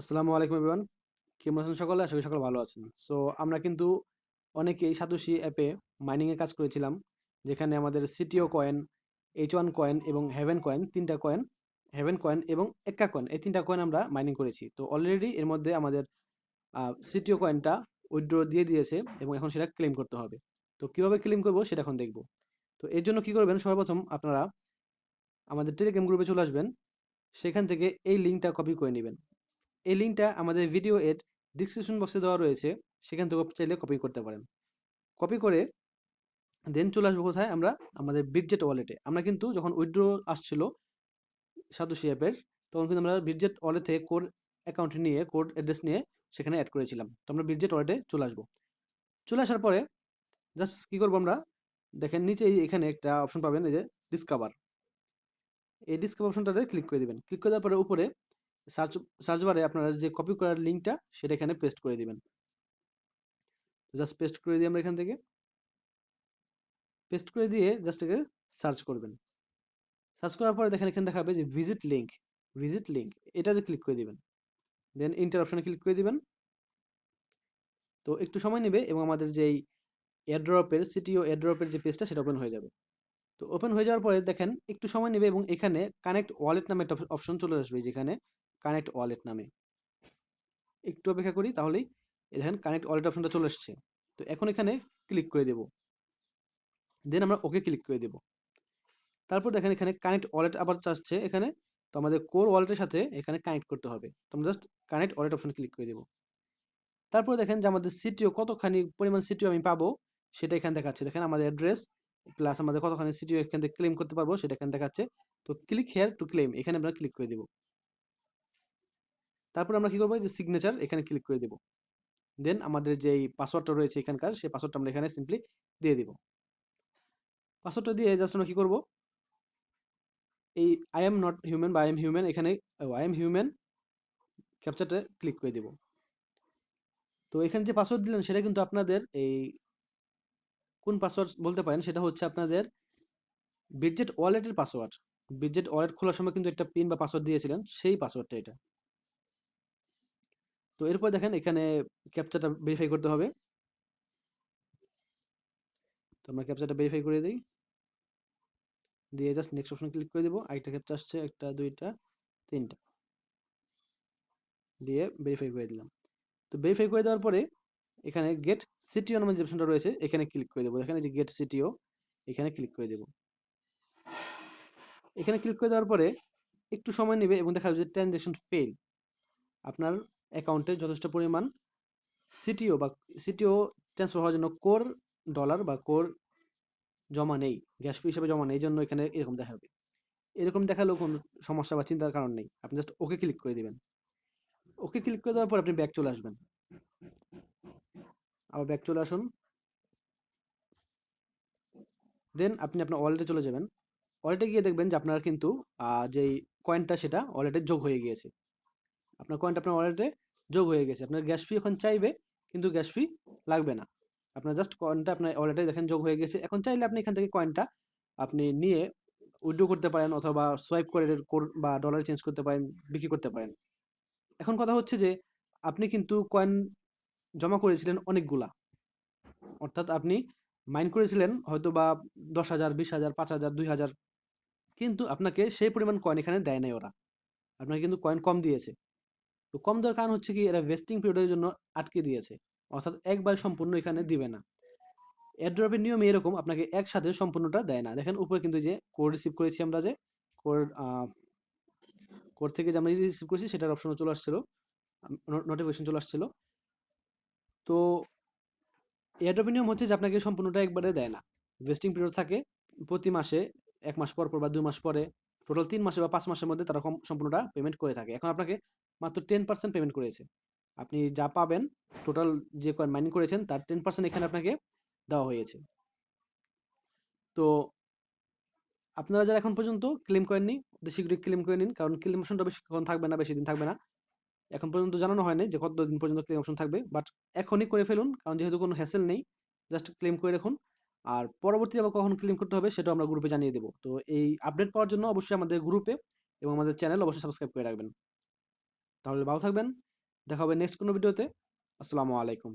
আসসালামু আলাইকুম এভরিওয়ান কেমন আছেন সকলে? আশা করি সকলে ভালো আছেন। সো আমরা কিন্তু অনেকেই সাতোশি অ্যাপে মাইনিংয়ে কাজ করেছিলাম, যেখানে আমাদের সিটিও কয়েন এইচ ওয়ান কয়েন এবং হেভেন কয়েন তিনটা কয়েন হেভেন কয়েন এবং এক্কা কয়েন এই তিনটা কয়েন আমরা মাইনিং করেছি। তো অলরেডি এর মধ্যে আমাদের সিটিও কয়েনটা উইথড্র দিয়ে দিয়েছে এবং এখন সেটা ক্লেম করতে হবে। তো কীভাবে ক্লেম করব সেটা এখন দেখব। তো এর জন্য কী করবেন? সর্বপ্রথম আপনারা আমাদের টেলিগ্রাম গ্রুপে চলে আসবেন। সেখান থেকে এই লিঙ্কটা কপি করে নেবেন। এই লিঙ্কটা আমাদের ভিডিও এর ডিসক্রিপশন বক্সে দেওয়া রয়েছে, সেখান থেকে চাইলে কপি করতে পারেন। কপি করে দেন চলে আসব কোথায়? আমরা আমাদের বিডজেট ওয়ালেটে আমরা কিন্তু যখন উইথড্র আসছিল সাতোশি অ্যাপের তখন কিন্তু আমরা বিডজেট ওয়ালেট থেকে কোড অ্যাকাউন্ট নিয়ে কোড অ্যাড্রেস নিয়ে সেখানে অ্যাড করেছিলাম। তো আমরা বিডজেট ওয়ালেটে চলে আসব। চলে আসার পরে জাস্ট কী করব আমরা? দেখেন নিচে এখানে একটা অপশন পাবেন, এই যে ডিসকাভার এই ডিসকাভার অপশনটাতে ক্লিক করে দেবেন। ক্লিক করে দেওয়ার পরে উপরে সার্চ সার্চ বারে আপনারা যে কপি করার লিঙ্কটা, সেটা এখানে পেস্ট করে দিবেন। জাস্ট পেস্ট করে দিই আমরা এখান থেকে। পেস্ট করে দিয়ে জাস্ট একে সার্চ করবেন। সার্চ করার পরে দেখেন এখানে দেখাবে যে ভিজিট লিঙ্ক ভিজিট লিঙ্ক, এটাতে ক্লিক করে দিবেন। দেন ইন্টার অপশানে ক্লিক করে দিবেন। তো একটু সময় নেবে এবং আমাদের যেই এয়ারড্রপের, সিটিও এয়ারড্রপের যে পেজটা, সেটা ওপেন হয়ে যাবে। তো ওপেন হয়ে যাওয়ার পরে দেখেন একটু সময় নেবে এবং এখানে কানেক্ট ওয়ালেট নামে একটা অপশন চলে আসবে, যেখানে কানেক্ট ওয়ালেট নামে। একটু অপেক্ষা করি তাহলেই দেখেন কানেক্ট ওয়ালেট অপশনটা চলে এসছে। তো এখন এখানে ক্লিক করে দেব। দেন আমরা ওকে ক্লিক করে দেব। তারপর দেখেন এখানে কানেক্ট ওয়ালেট আবার চাচ্ছে এখানে। তো আমাদের কোর ওয়ালেটের সাথে এখানে কানেক্ট করতে হবে। তো আমরা just connect wallet option click করে দেব। তারপর দেখেন যে আমাদের সিটিও কতখানি পরিমাণ সিটিও আমি পাবো সেটা এখানে দেখাচ্ছে। দেখেন আমাদের অ্যাড্রেস প্লাস আমাদের কতখানি সিটিও এখান থেকে ক্লেম করতে পারব সেটা এখানে দেখাচ্ছে। তো ক্লিক হেয়ার টু ক্লেম এখানে আমরা ক্লিক করে দেব। তারপর আমরা কি করব? যে সিগনেচার এখানে ক্লিক করে দেবো। দেন আমাদের যেই পাসওয়ার্ডটা রয়েছে এখানকার, সেই পাসওয়ার্ডটা আমরা এখানে সিম্পলি দিয়ে দিব। পাসওয়ার্ডটা দিয়ে জাস্ট আমরা কি করব? এই আই এম নট হিউম্যান বা আই এম হিউম্যান এখানে আই এম হিউম্যান ক্যাপচারটা ক্লিক করে দেব। তো এখানে যে পাসওয়ার্ড দিলেন, সেটা কিন্তু আপনাদের এই কোন পাসওয়ার্ড বলতে পারেন? সেটা হচ্ছে আপনাদের বিডজেট ওয়ালেটের পাসওয়ার্ড বিডজেট ওয়ালেট খোলার সময় কিন্তু একটা পিন বা পাসওয়ার্ড দিয়েছিলেন, সেই পাসওয়ার্ডটা এটা। তো এরপর দেখেন এখানে ক্যাপচারটা ভেরিফাই করতে হবে। তো আমরা ক্যাপচারটা ভেরিফাই করে দিই। দিয়ে জাস্ট নেক্সট অপশন ক্লিক করে দেবো। আরেকটা ক্যাপচা আসছে, একটা, দুইটা, তিনটা। দিয়ে ভেরিফাই করে দিলাম। তো ভেরিফাই করে দেওয়ার পরে এখানে গেট সিটিও নামের যে অপশনটা রয়েছে, এখানে ক্লিক করে দেবো। এখানে যে গেট সিটিও এখানে ক্লিক করে দেবো। এখানে ক্লিক করে দেওয়ার পরে একটু সময় নেবে এবং দেখা যাবে যে ট্রানজ্যাকশন ফেল আপনার অ্যাকাউন্টে যথেষ্ট পরিমাণ সিটিও বা সিটিও ট্রান্সফার হওয়ার জন্য কোর ডলার বা কোর জমা নেই, গ্যাস হিসেবে জমা নেই জন্য এখানে এরকম দেখাবে এরকম দেখালেও কোনো সমস্যা বা চিন্তার কারণ নেই। আপনি জাস্ট ওকে ক্লিক করে দেবেন। ওকে ক্লিক করে দেওয়ার পর আপনি ব্যাক চলে আসবেন। আবার ব্যাক চলে আসুন। দেন আপনি আপনার ওয়ালেটে চলে যাবেন। ওয়ালেটে গিয়ে দেখবেন যে আপনার কিন্তু যেই কয়েনটা সেটা ওয়ালেটে যোগ হয়ে গিয়েছে। আপনার কয়েনটা আপনার ওয়ালেটে যোগ হয়ে গেছে। আপনার গ্যাস ফি এখন চাইবে, কিন্তু গ্যাস ফি লাগবে না। আপনার জাস্ট কয়েনটা আপনার ওয়ালেটে দেখেন যোগ হয়ে গেছে। এখন চাইলে আপনি এখান থেকে কয়েনটা আপনি নিয়ে উইড্রো করতে পারেন অথবা সোয়াইপ করে বা ডলার চেঞ্জ করতে পারেন, বিক্রি করতে পারেন। এখন কথা হচ্ছে যে, আপনি কিন্তু কয়েন জমা করেছিলেন অনেকগুলা। অর্থাৎ আপনি মাইন করেছিলেন হয়তো বা দশ হাজার, বিশ হাজার, পাঁচ হাজার, দুই হাজার, কিন্তু আপনাকে সেই পরিমাণ কয়েন এখানে দেয় নাই ওরা। আপনাকে কিন্তু কয়েন কম দিয়েছে। তো কম দেওয়ার কারণ হচ্ছে কি, এরা ভেস্টিং পিরিয়ডের জন্য আটকে দিয়েছে। অর্থাৎ একবার সম্পূর্ণ এখানে দিবে না। এয়ারড্রপের নিয়ম এরকম, আপনাকে একসাথে সম্পূর্ণটা দেয় না। দেখেন উপরে কিন্তু যে কোড রিসিভ করেছি আমরা যে কোড কোড থেকে যে আমরা রিসিভ করেছি, সেটার অপশনও চলে আসছিল। নোটিফিকেশন চলে আসছিল। তো এয়ারড্রপের নিয়ম হচ্ছে যে, আপনাকে সম্পূর্ণটা একবারে দেয় না। ভেস্টিং পিরিয়ড থাকে প্রতি মাসে, এক মাস পর পর বা দুই মাস পরে। টোটাল তিন মাসে বা পাঁচ মাসের মধ্যে তারা সম্পূর্ণটা পেমেন্ট করে থাকে। এখন আপনাকে মাত্র টেন পার্সেন্ট পেমেন্ট করেছে। আপনি যা পাবেন টোটাল যে কয়েন মাইনিং করেছেন, তার টেন পার্সেন্ট এখানে আপনাকে দেওয়া হয়েছে। তো আপনারা যারা এখন পর্যন্ত ক্লেম করেননি শীঘ্রই ক্লেম করে নিন, কারণ ক্লেম অপশনটা বেশিক্ষণ থাকবে না, বেশি দিন থাকবে না। এখন পর্যন্ত জানানো হয়নি যে কত দিন পর্যন্ত ক্লেম অপশন থাকবে বাট এখনই করে ফেলুন, কারণ যেহেতু কোনো হ্যাসেল নেই জাস্ট ক্লেম করে রাখুন। আর পরবর্তীতে আবার কখন ক্লেম করতে হবে সেটাও আমরা গ্রুপে জানিয়ে দেবো। তো এই আপডেট পাওয়ার জন্য অবশ্যই আমাদের গ্রুপে এবং আমাদের চ্যানেল অবশ্যই সাবস্ক্রাইব করে রাখবেন। তাহলে ভালো থাকবেন, দেখা হবে নেক্সট কোনো ভিডিওতে আসসালামু আলাইকুম।